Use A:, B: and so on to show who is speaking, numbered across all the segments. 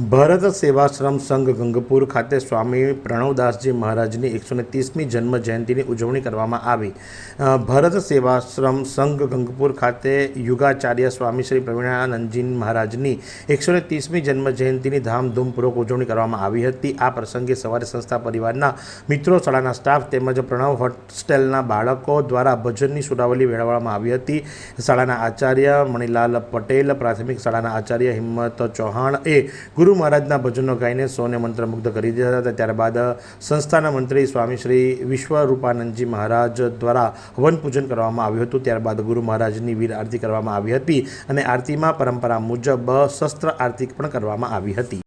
A: ભારત સેવાશ્રમ સંઘ ગંગપુર ખાતે સ્વામી પ્રણવદાસજી મહારાજની એકસો ને ત્રીસમી જન્મ જયંતિની ઉજવણી કરવામાં આવી. ભારત સેવાશ્રમ સંઘ ગંગપુર ખાતે યુગાચાર્ય સ્વામી શ્રી પ્રવીણાનંદજી મહારાજની એકસો ને ત્રીસમી જન્મ જયંતિની ધામધૂમપૂર્વક ઉજવણી કરવામાં આવી હતી. આ પ્રસંગે સવારે સંસ્થા પરિવારના મિત્રો, શાળાના સ્ટાફ તેમજ પ્રણવ હોસ્ટેલના બાળકો દ્વારા ભજનની સુરાવલી વેળવવામાં આવી હતી. શાળાના આચાર્ય મણિલાલ પટેલ, પ્રાથમિક શાળાના આચાર્ય હિંમત ચૌહાણ એ ગુરુ મહારાજના ભજનો ગાઈને સૌને મંત્રમુગ્ધ કરી દીધા હતા. ત્યારબાદ સંસ્થાના મંત્રી સ્વામી શ્રી વિશ્વરૂપાનંદજી મહારાજ દ્વારા હવન પૂજન કરવામાં આવ્યું હતું. ત્યારબાદ ગુરુ મહારાજની વીર આરતી કરવામાં આવી હતી અને આરતીમાં પરંપરા મુજબ શસ્ત્ર આરતી પણ કરવામાં આવી હતી.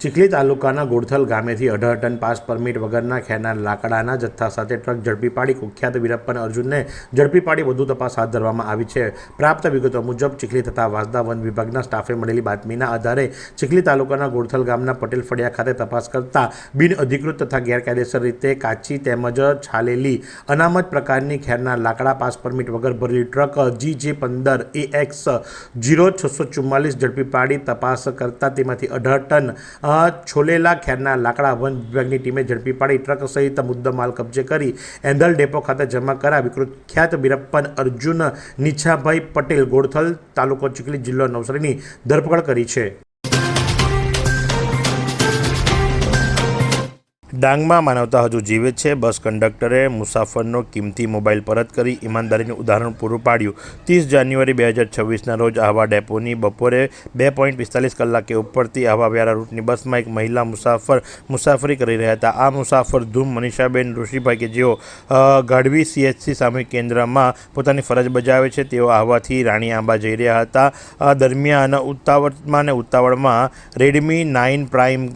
A: ચીખલી તાલુકાના ગોળથલ ગામેથી અઢાર ટન પાસ પરમિટ વગરના ખેરના લાકડાના જથ્થા સાથે ટ્રક ઝડપી પાડી કુખ્યાત વીરપ્પન અર્જુનને ઝડપી પાડી વધુ તપાસ હાથ ધરવામાં આવી છે. પ્રાપ્ત વિગતો મુજબ, ચીખલી તથા વાંસદા વન વિભાગના સ્ટાફે મળેલી બાતમીના આધારે ચીખલી તાલુકાના ગોળથલ ગામના પટેલ ફળિયા ખાતે તપાસ કરતા બિન અધિકૃત તથા ગેરકાયદેસર રીતે કાચી તેમજ છાલેલી અનામત પ્રકારની ખેરના લાકડા પાસ પરમિટ વગર ભરેલી ટ્રક જી જે પંદર એ એક્સ જીરો છસો ચુમ્માલીસ ઝડપી પાડી તપાસ કરતા તેમાંથી અઢાર ટન છોલેલા ખેરના લાકડા વન વિભાગની ટીમે ઝડપી પાડી. ટ્રક સહિત મુદ્દામાલ કબજે કરી એંધલ ડેપો ખાતે જમા કરાવી કુખ્યાત બિરપ્પન અર્જુન, નીછાભાઈ પટેલ ગોળથલ તાલુકો ચીખલી જિલ્લો નવસારીની ધરપકડ કરી છે. ડાંગમાં માનવતા હજુ જીવે છે. બસ કંડક્ટરે મુસાફરનો કિંમતી મોબાઈલ પરત કરી ઈમાનદારીનું ઉદાહરણ પૂરું પાડ્યું. ત્રીસ જાન્યુઆરી બે હજાર છવ્વીસના રોજ આહવા ડેપોની બપોરે બે પોઈન્ટ પિસ્તાલીસ કલાકે ઉપરથી આહવા વ્યારા રૂટની બસમાં એક મહિલા મુસાફર મુસાફરી કરી રહ્યા હતા. આ મુસાફર ધૂમ મનીષાબેન ઋષિભાઈ કે જેઓ ગાઢવી સીએચસી સામૂહિક કેન્દ્રમાં પોતાની ફરજ બજાવે છે, તેઓ આહવાથી રાણી આંબા જઈ રહ્યા હતા. દરમિયાન ઉતાવળમાં અને ઉતાવળમાં રેડમી નાઇન પ્રાઇમ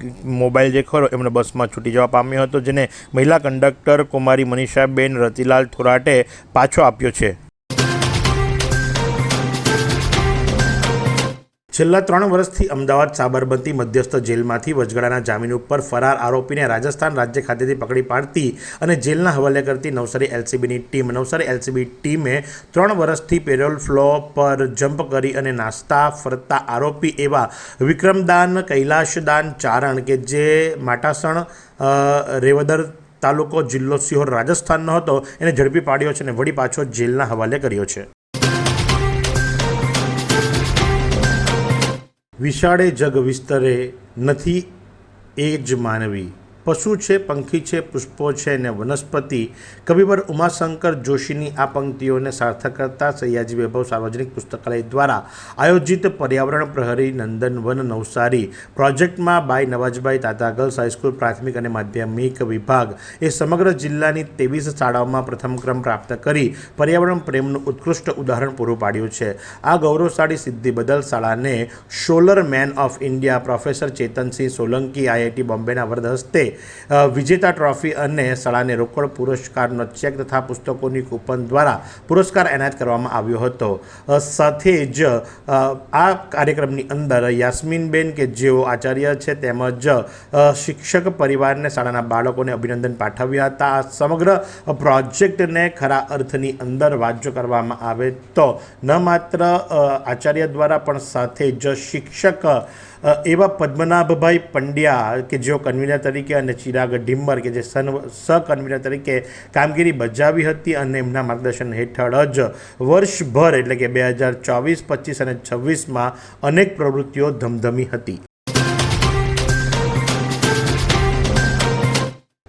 A: મોબાઈલ જે ખરો, એમણે બસમાં છૂટી જવા પામ્યો હતો જેને મહિલા કંડક્ટર કુમારી મનીષાબેન રતિલાલ થોરાટે પાછો આપ્યો છે. છેલ્લા ત્રણ વર્ષથી અમદાવાદ સાબરમતી મધ્યસ્થ જેલમાંથી વચગાળાના જામીન ઉપર ફરાર આરોપીને રાજસ્થાન રાજ્ય ખાતેથી પકડી પાડતી અને જેલના હવાલે કરતી નવસારી એલસીબીની ટીમ, નવસારી એલસીબી ટીમે ત્રણ વર્ષથી પેરોલ ફ્લો પર જમ્પ કરી અને નાસ્તા ફરતા આરોપી એવા વિક્રમદાન, કૈલાશદાન ચારણ કે જે માટાસણ રેવદર તાલુકો જિલ્લો સિહોર રાજસ્થાનનો હતો, એને ઝડપી પાડ્યો છે અને વળી પાછો જેલના હવાલે કર્યો છે. વિશાળે જગ વિસ્તરે નથી એ જ માનવી. પશુ છે, પંખી છે, પુષ્પો છે ને વનસ્પતિ. કવિવર ઉમાશંકર જોશીની આ પંક્તિઓને સાર્થક કરતા સયાજી વૈભવ સાર્વજનિક પુસ્તકાલય દ્વારા આયોજિત પર્યાવરણ પ્રહરી નંદનવન નવસારી પ્રોજેક્ટમાં બાય નવાજભાઈ તાતા ગર્લ્સ હાઈસ્કૂલ પ્રાથમિક અને માધ્યમિક વિભાગ એ સમગ્ર જિલ્લાની ત્રેવીસ શાળાઓમાં પ્રથમ ક્રમ પ્રાપ્ત કરી પર્યાવરણ પ્રેમનું ઉત્કૃષ્ટ ઉદાહરણ પૂરું પાડ્યું છે. આ ગૌરવશાળી સિદ્ધિ બદલ શાળાને scholar man of India professor Chetansinh Solanki IIT બોમ્બેના વરદ હસ્તે વિજેતા ટ્રોફી અને શાળાને રોકડ પુરસ્કારનો ચેક તથા પુસ્તકોની કૂપન દ્વારા પુરસ્કાર એનાયત કરવામાં આવ્યો હતો. સાથે જ આ કાર્યક્રમની અંદર યાસ્મીનબેન કે જેઓ આચાર્ય છે તેમજ શિક્ષક પરિવારને શાળાના બાળકોને અભિનંદન પાઠવ્યા હતા. આ સમગ્ર પ્રોજેક્ટને ખરા અર્થની અંદર વાત કરવામાં આવે તો ન માત્ર આચાર્ય દ્વારા પણ સાથે જ શિક્ષક એવા પદ્મનાભભાઈ પંડ્યા કે જેઓ કન્વીનર તરીકે અને ચિરાગ ઢીમ્બર કે જે સન સહકન્વીનર તરીકે કામગીરી બજાવી હતી અને એમના માર્ગદર્શન હેઠળ જ વર્ષભર એટલે કે બે હજાર ચોવીસ, પચીસ અને છવ્વીસમાં અનેક પ્રવૃત્તિઓ ધમધમી હતી.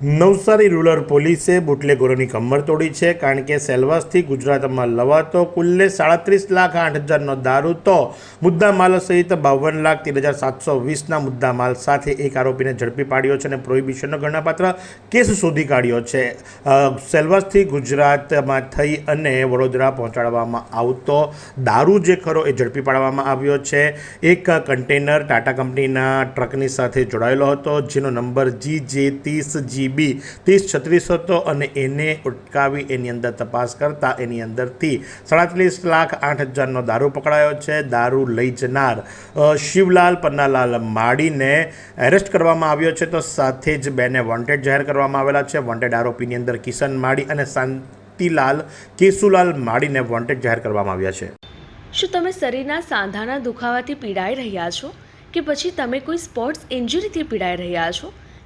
A: નવસારી રૂરલ પોલીસે બુટલેગોરોની કમર તોડી છે, કારણ કે સેલવાસથી ગુજરાતમાં લવાતો કુલ્લે સાડત્રીસ લાખ આઠ હજારનો દારૂ તો મુદ્દામાલ સહિત બાવન લાખ તેર હજાર સાતસો વીસના મુદ્દામાલ સાથે એક આરોપીને ઝડપી પાડ્યો છે અને પ્રોહિબિશનનો ગણનાપાત્ર કેસ શોધી કાઢ્યો છે. સેલવાસથી ગુજરાતમાં થઈ અને વડોદરા પહોંચાડવામાં આવતો દારૂ જે ખરો એ ઝડપી પાડવામાં આવ્યો છે. એક કન્ટેનર ટાટા કંપનીના ટ્રકની સાથે જોડાયેલો હતો, જેનો નંબર જી જે ત્રીસ જી જીબી ત્રીસ છત્રીસ હતો અને એને ઉટકાવી એની અંદર તપાસ કરતાં એની અંદરથી સાડત્રીસ લાખ આઠ હજારનો દારૂ પકડાયો છે. દારૂ લઈ જનાર શિવલાલ પન્નાલાલ માડીને એરેસ્ટ કરવામાં આવ્યો છે. તો સાથે જ બેને વોન્ટેડ જાહેર કરવામાં આવેલા છે. વોન્ટેડ આરોપીની અંદર કિશન માડી અને શાંતિલાલ, કેશુલાલ માડીને વોન્ટેડ જાહેર કરવામાં આવ્યા છે.
B: શું તમે શરીરના સાંધાના દુખાવાથી પીડાઈ રહ્યા છો? કે પછી તમે કોઈ સ્પોર્ટ્સ ઇન્જરીથી પીડાઈ રહ્યા છો?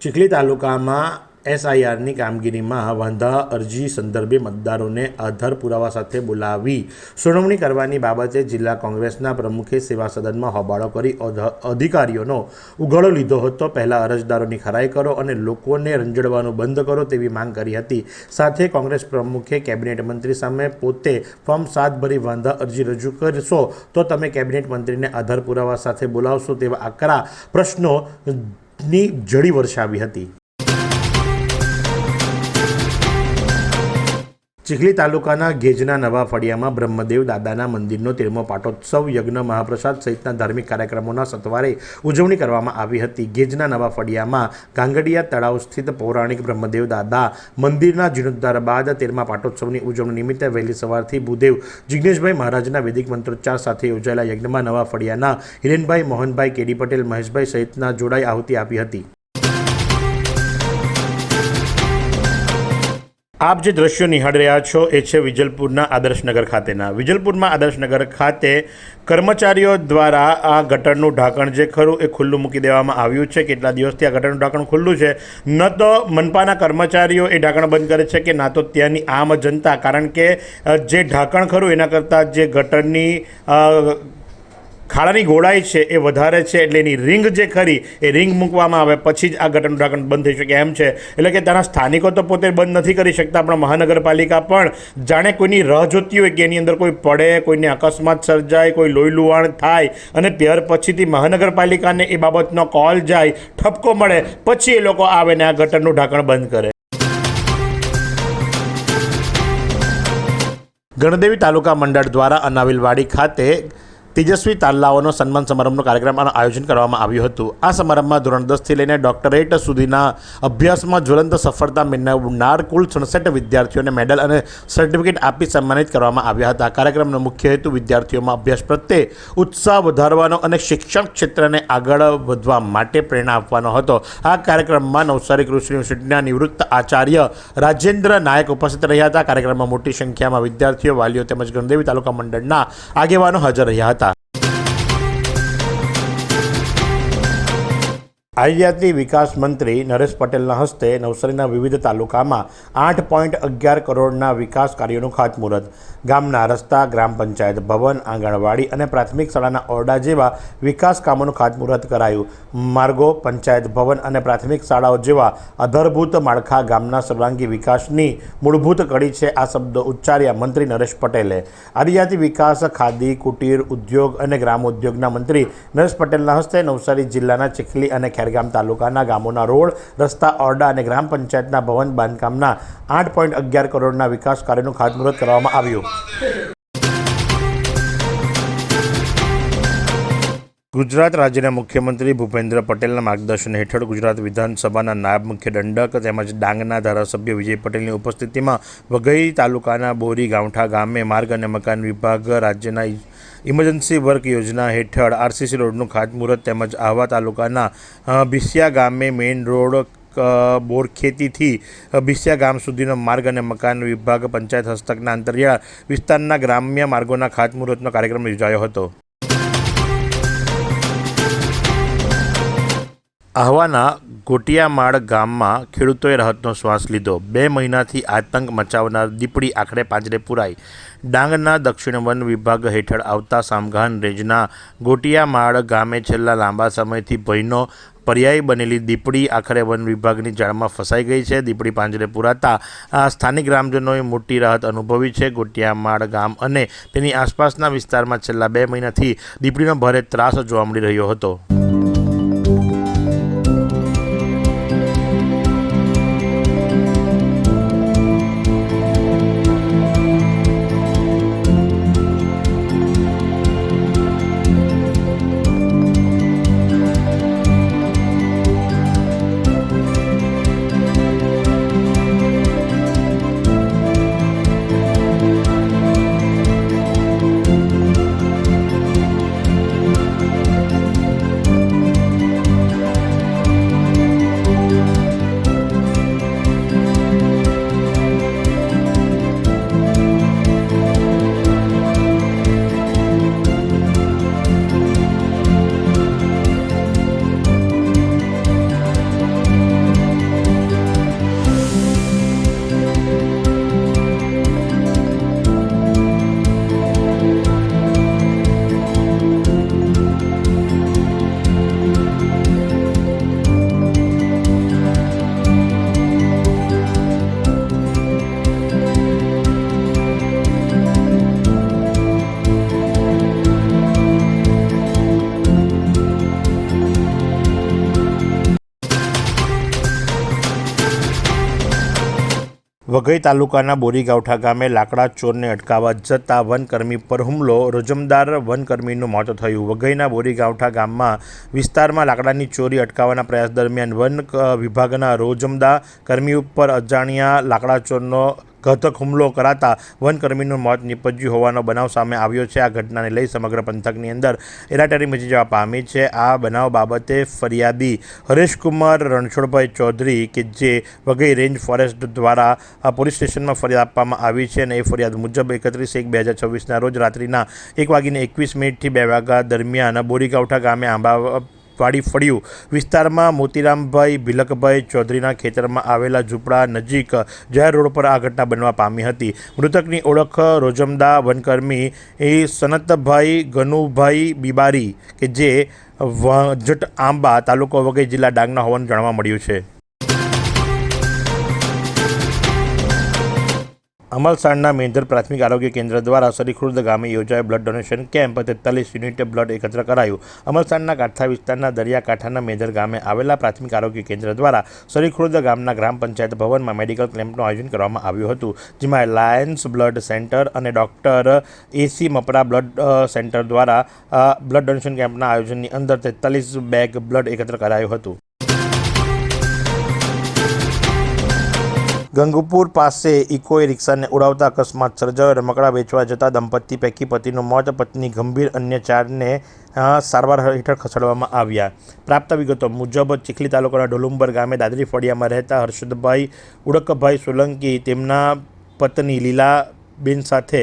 A: ચીખલી તાલુકામાં એસઆઈઆરની કામગીરીમાં વાંધા અરજી સંદર્ભે મતદારોને આધાર પુરાવા સાથે બોલાવી સુનાવણી કરવાની બાબતે જિલ્લા કોંગ્રેસના પ્રમુખે સેવા સદનમાં હોબાળો કરી અધ- અધિકારીઓનો ઉઘાડો લીધો હતો. પહેલાં અરજદારોની ખરાઈ કરો અને લોકોને રંજડવાનું બંધ કરો તેવી માંગ કરી હતી. સાથે કોંગ્રેસ પ્રમુખે કેબિનેટ મંત્રી સામે પોતે ફોર્મ સાત ભરી વાંધા અરજી રજૂ કરશો તો તમે કેબિનેટ મંત્રીને આધાર પુરાવા સાથે બોલાવશો તેવા આકરા પ્રશ્નોની જડી વર્ષાવી હતી. ચીખલી તાલુકાના ગેજના નવા ફળિયામાં બ્રહ્મદેવ દાદાના મંદિરનો તેરમો પાટોત્સવ યજ્ઞ મહાપ્રસાદ સહિતના ધાર્મિક કાર્યક્રમોના સત્વારે ઉજવણી કરવામાં આવી હતી. ગેજના નવા ફળિયામાં ગાંગડિયા તળાવ સ્થિત પૌરાણિક બ્રહ્મદેવ દાદા મંદિરના જીર્ણોદ્ધાર બાદ તેરમા પાટોત્સવની ઉજવણી નિમિત્તે વહેલી સવારથી ભૂદેવ જિજ્ઞેશભાઈ મહારાજના વૈદિક મંત્રોચ્ચાર સાથે યોજાયેલા યજ્ઞમાં નવા ફળિયાના હિરેનભાઈ મોહનભાઈ, કેડી પટેલ, મહેશભાઈ સહિતના જોડાઈ આહુતિ આપી હતી. આપ જે દ્રશ્યો નિહાળી રહ્યા છો, એ છે વિજલપુરના આદર્શનગર ખાતેના. વિજલપુરમાં આદર્શનગર ખાતે કર્મચારીઓ દ્વારા આ ગટરનું ઢાંકણ જે ખરું એ ખુલ્લું મૂકી દેવામાં આવ્યું છે. કેટલા દિવસથી આ ગટરનું ઢાંકણ ખુલ્લું છે? ન તો મનપાના કર્મચારીઓ એ ઢાંકણ બંધ કરે છે કે ના તો ત્યાંની આમ જનતા. કારણ કે જે ઢાંકણ ખરું એના કરતાં જે ગટરની ખાડાની ગોળાઈ છે એ વધારે છે એટલે એની રિંગ જે ખરી, એ રિંગ મૂકવામાં આવે, પછી જ આ ગટરનું ઢાંકણ બંધ થઈ શકે. એમ છે. એટલે કે ત્યાંના સ્થાનિકો તો પોતે બંધ નથી કરી શકતા, પણ મહાનગરપાલિકા પણ જાણે કોઈની રાહ જોતી હોય કે એની અંદર કોઈ પડે, કોઈને અકસ્માત સર્જાય, કોઈ લોહી લુહાણ થાય, અને ત્યાર પછીથી મહાનગરપાલિકાને એ બાબતનો કોલ જાય, ઠપકો મળે, પછી એ લોકો આવે ને આ ગટરનું ઢાંકણ બંધ કરે. ગણદેવી તાલુકા મંડળ દ્વારા અનાવિલવાડી ખાતે તેજસ્વી તાલ્લાઓનો સન્માન સમારંભનો કાર્યક્રમનું આયોજન કરવામાં આવ્યું હતું. આ સમારંભમાં ધોરણ દસથી લઈને ડોક્ટરેટ સુધીના અભ્યાસમાં જ્વલંત સફળતા મેળવનાર કુલ સડસઠ વિદ્યાર્થીઓને મેડલ અને સર્ટિફિકેટ આપી સન્માનિત કરવામાં આવ્યા હતા. કાર્યક્રમનો મુખ્ય હેતુ વિદ્યાર્થીઓમાં અભ્યાસ પ્રત્યે ઉત્સાહ વધારવાનો અને શિક્ષણ ક્ષેત્રને આગળ વધવા માટે પ્રેરણા આપવાનો હતો. આ કાર્યક્રમમાં નવસારી કૃષિ યુનિવર્સિટીના નિવૃત્ત આચાર્ય રાજેન્દ્ર નાયક ઉપસ્થિત રહ્યા હતા. કાર્યક્રમમાં મોટી સંખ્યામાં વિદ્યાર્થીઓ, વાલીઓ તેમજ ગણદેવી તાલુકા મંડળના આગેવાનો હાજર રહ્યા હતા. આદિજાતિ વિકાસ મંત્રી નરેશ પટેલના હસ્તે નવસારીના વિવિધ તાલુકામાં આઠ પોઈન્ટ અગિયાર કરોડના વિકાસ કાર્યોનું ખાતમુહૂર્ત. ગામના રસ્તા, ગ્રામ પંચાયત ભવન, આંગણવાડી અને પ્રાથમિક શાળાના ઓરડા જેવા વિકાસ કામોનું ખાતમુહૂર્ત કરાયું. માર્ગો, પંચાયત ભવન અને પ્રાથમિક શાળાઓ જેવા આધારભૂત માળખા ગામના સર્વાંગી વિકાસની મૂળભૂત કડી છે આ શબ્દો ઉચ્ચાર્યા મંત્રી નરેશ પટેલે. આદિજાતિ વિકાસ, ખાદી, કુટીર ઉદ્યોગ અને ગ્રામ ઉદ્યોગના મંત્રી નરેશ પટેલના હસ્તે નવસારી જિલ્લાના ચીખલી અને ખેરગામ તાલુકાના ગામોના રોડ, રસ્તા, ઓરડા અને ગ્રામ પંચાયતના ભવન બાંધકામના આઠ પોઈન્ટ અગિયાર કરોડના વિકાસ કાર્યનું ખાતમુહૂર્ત કરવામાં આવ્યું. ગુજરાત રાજ્યના મુખ્યમંત્રી ભૂપેન્દ્ર પટેલના માર્ગદર્શન હેઠળ ગુજરાત વિધાનસભાના નાયબ મુખ્ય દંડક તેમજ ડાંગના ધારાસભ્ય વિજય પટેલની ઉપસ્થિતિમાં વઘઈ તાલુકાના બોરી ગાંઠા ગામે માર્ગ અને મકાન વિભાગ રાજ્યના ઇમરજન્સી વર્ક યોજના હેઠળ આરસીસી રોડનું ખાતમુહૂર્ત તેમજ આહવા તાલુકાના અ, બિસિયા ગામે મેઇન રોડ બોરખેતીથી બિસિયા ગામ સુધીનો માર્ગ અને મકાન વિભાગ પંચાયત હસ્તકના અંતરિયાળ વિસ્તારના ગ્રામ્ય માર્ગોના ખાતમુહૂર્તનો કાર્યક્રમ યોજાયો હતો. આહવાના ગોટિયામાળ ગામમાં ખેડૂતોએ રાહતનો શ્વાસ લીધો. બે મહિનાથી આતંક મચાવનાર દીપડી આખરે પાંજરે પુરાઈ. ડાંગના દક્ષિણ વન વિભાગ હેઠળ આવતા સામગાન રેન્જના ગોટિયામાળ ગામે છેલ્લા લાંબા સમયથી ભયનો પર્યાય બનેલી દીપડી આખરે વન વિભાગની જાળમાં ફસાઈ ગઈ છે. દીપડી પાંજરે પુરાતા આ સ્થાનિક ગ્રામજનોએ મોટી રાહત અનુભવી છે. ગોટિયામાળ ગામ અને તેની આસપાસના વિસ્તારમાં છેલ્લા બે મહિનાથી દીપડીનો ભારે ત્રાસ જોવા મળી રહ્યો હતો. વઘઈ તાલુકાના બોરીગાંઠા ગામે લાકડા ચોરને અટકાવવા જતા વનકર્મી પર હુમલો. રોજમદાર વનકર્મીનું મોત થયું. વઘઈના બોરીગાંઠા ગામમાં વિસ્તારમાં લાકડાની ચોરી અટકાવવાના પ્રયાસ દરમિયાન વન વિભાગના રોજમદા કર્મી ઉપર અજાણ્યા લાકડા ચોરનો ઘાતક હુમલો કરાતા વનકર્મીનું મોત નીપજ્યું હોવાનો બનાવ સામે આવ્યો છે. આ ઘટનાને લઈ સમગ્ર પંથકની અંદર એરાટેરી મચી જવા પામી છે. આ બનાવ બાબતે ફરિયાદી હરેશકુમાર રણછોડભાઈ ચૌધરી કે જે વઘઈ રેન્જ ફોરેસ્ટ દ્વારા આ પોલીસ સ્ટેશનમાં ફરિયાદ આપવામાં આવી છે અને એ ફરિયાદ મુજબ એકત્રીસ એક બે હજાર છવ્વીસના રોજ રાત્રિના એક વાગીને એકવીસ મિનિટથી બે વાગ્યા દરમિયાન બોરીગાંઠા ગામે આંબા વાડી ફળ્યું. વિસ્તારમાં મોતીરામભાઈ ભીલકભાઈ ચૌધરીના ખેતરમાં આવેલા ઝૂંપડા નજીક જાહેર રોડ પર આ ઘટના બનવા પામી હતી. મૃતકની ઓળખ રોજમદા વનકર્મી એ સનતભાઈ ગનુભાઈ બિબારી કે જે વજટ આંબા તાલુકો વગેરે જિલ્લા ડાંગના હોવાનું જાણવા મળ્યું છે. અમલસાડના મેંધર પ્રાથમિક આરોગ્ય કેન્દ્ર દ્વારા સરીખુર્દ ગામે યોજાયો બ્લડ ડોનેશન કેમ્પ તેતાલીસ યુનિટ બ્લડ એકત્ર કરાયું. અમલસાડના કાંઠા વિસ્તારના દરિયાકાંઠાના મેંધર ગામે આવેલા પ્રાથમિક આરોગ્ય કેન્દ્ર દ્વારા સરીખુર્દ ગામના ગ્રામ પંચાયત ભવનમાં મેડિકલ કેમ્પનું આયોજન કરવામાં આવ્યું હતું, જેમાં લાયન્સ બ્લડ સેન્ટર અને doctor AC Mapda blood centre દ્વારા બ્લડ ડોનેશન કેમ્પના આયોજનની અંદર તેતાલીસ બેગ બ્લડ એકત્ર કરાયું હતું. ગંગપુર પાસે ઇકોએ રિક્ષાને ઉડાવતા અકસ્માત સર્જાયો રમકડા વેચવા જતા દંપતી પૈકી પતિનું મોત, પત્ની ગંભીર, અન્ય ચારને સારવાર હેઠળ ખસેડવામાં આવ્યા. પ્રાપ્ત વિગતો મુજબ, ચીખલી તાલુકાના ઢોલુંબર ગામે દાદરી ફળિયામાં રહેતા હર્ષદભાઈ ઉડકભાઈ સોલંકી તેમના પત્ની લીલા બેન સાથે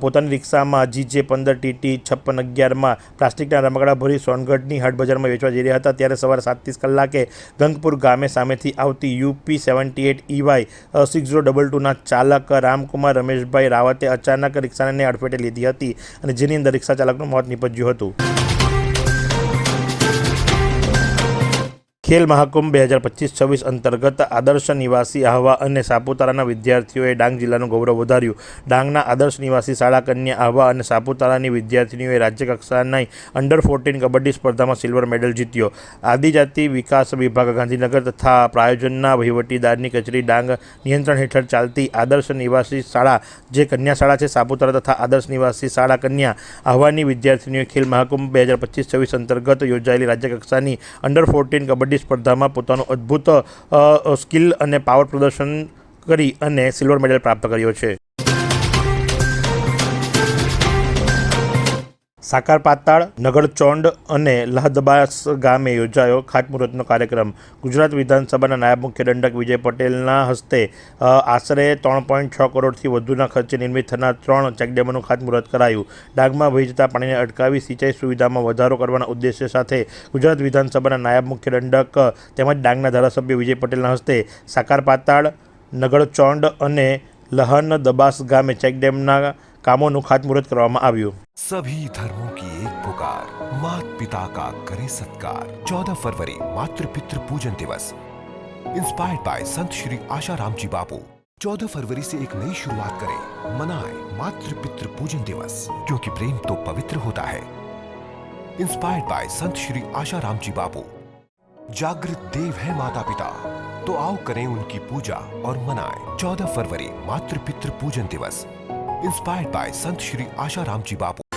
A: પોતાની રિક્ષામાં જીજે પંદર, ટીટી છપ્પન અગિયારમાં પ્લાસ્ટિકના રમકડા ભરી સોનગઢની હાટ બજારમાં વેચવા જઈ રહ્યા હતા. ત્યારે સવારે સાતત્રીસ કલાકે ગંગપુર ગામે સામેથી આવતી UP seventy eight EY six zero double ટુના ચાલક રામકુમાર રમેશભાઈ રાવતે અચાનક રિક્ષાને અડફેટે લીધી હતી અને જેની અંદર રિક્ષા ચાલકનું મોત નીપજ્યું હતું. ખેલ મહાકુંભ બે હજાર પચીસ છવ્વીસ અંતર્ગત આદર્શ નિવાસી આહવા અને સાપુતારાના વિદ્યાર્થીઓએ ડાંગ જિલ્લાનું ગૌરવ વધાર્યું. ડાંગના આદર્શ નિવાસી શાળા કન્યા આહવા અને સાપુતારાની વિદ્યાર્થીનીઓએ રાજ્યકક્ષાની અંડર ફોર્ટીન કબડ્ડી સ્પર્ધામાં સિલ્વર મેડલ જીત્યો. આદિજાતિ વિકાસ વિભાગ ગાંધીનગર તથા પ્રાયોજનના વહીવટીદારની કચેરી ડાંગ નિયંત્રણ હેઠળ ચાલતી આદર્શ નિવાસી શાળા, જે કન્યા શાળા છે, સાપુતારા તથા આદર્શ નિવાસી શાળા કન્યા આહવાની વિદ્યાર્થીનીઓએ ખેલ મહાકુંભ બે હજાર પચીસ છવ્વીસ અંતર્ગત યોજાયેલી રાજ્યકક્ષાની અંડર ફોર્ટીન કબડ્ડી સ્પર્ધામાં પોતાનું અદ્ભુત સ્કિલ અને પાવર પ્રદર્શન કરી અને સિલ્વર મેડલ પ્રાપ્ત કર્યો છે. સાકાર પાતાળ નગરચોંડ અને લહદબાસ ગામે યોજાયો ખાતમુહૂર્તનો કાર્યક્રમ. ગુજરાત વિધાનસભાના નાયબ મુખ્ય દંડક વિજય પટેલના હસ્તે આશરે ત્રણ પોઈન્ટ છ કરોડથી વધુના ખર્ચે નિર્મિત થનાર ત્રણ ચેકડેમોનું ખાતમુહૂર્ત કરાયું. ડાંગમાં વહી જતા પાણીને અટકાવી સિંચાઈ સુવિધામાં વધારો કરવાના ઉદ્દેશ્ય સાથે ગુજરાત વિધાનસભાના નાયબ મુખ્ય દંડક, તેમજ ડાંગના ધારાસભ્ય વિજય પટેલના હસ્તે સાકાર પાતાળ નગરચોંડ અને લહન દબાસ ગામે ચેકડેમના કામોનું ખાતમુહૂર્ત કરવામાં આવ્યું
C: सभी धर्मों की एक पुकार मात पिता का करे सत्कार 14 फरवरी मातृ पितृ पूजन दिवस इंस्पायर्ड बाय संत श्री आशाराम जी बापू 14 फरवरी से एक नई शुरुआत करें मनाएं मातृ पितृ पूजन दिवस क्योंकि प्रेम तो पवित्र होता है इंस्पायर्ड बाय संत श्री आशाराम जी बापू जागृत देव है माता पिता तो आओ करें उनकी पूजा और मनाएं 14 फरवरी मातृ पितृ पूजन दिवस ઇન્સ્પાયર્ડ બાય સંત શ્રી આશારામજી બાપુ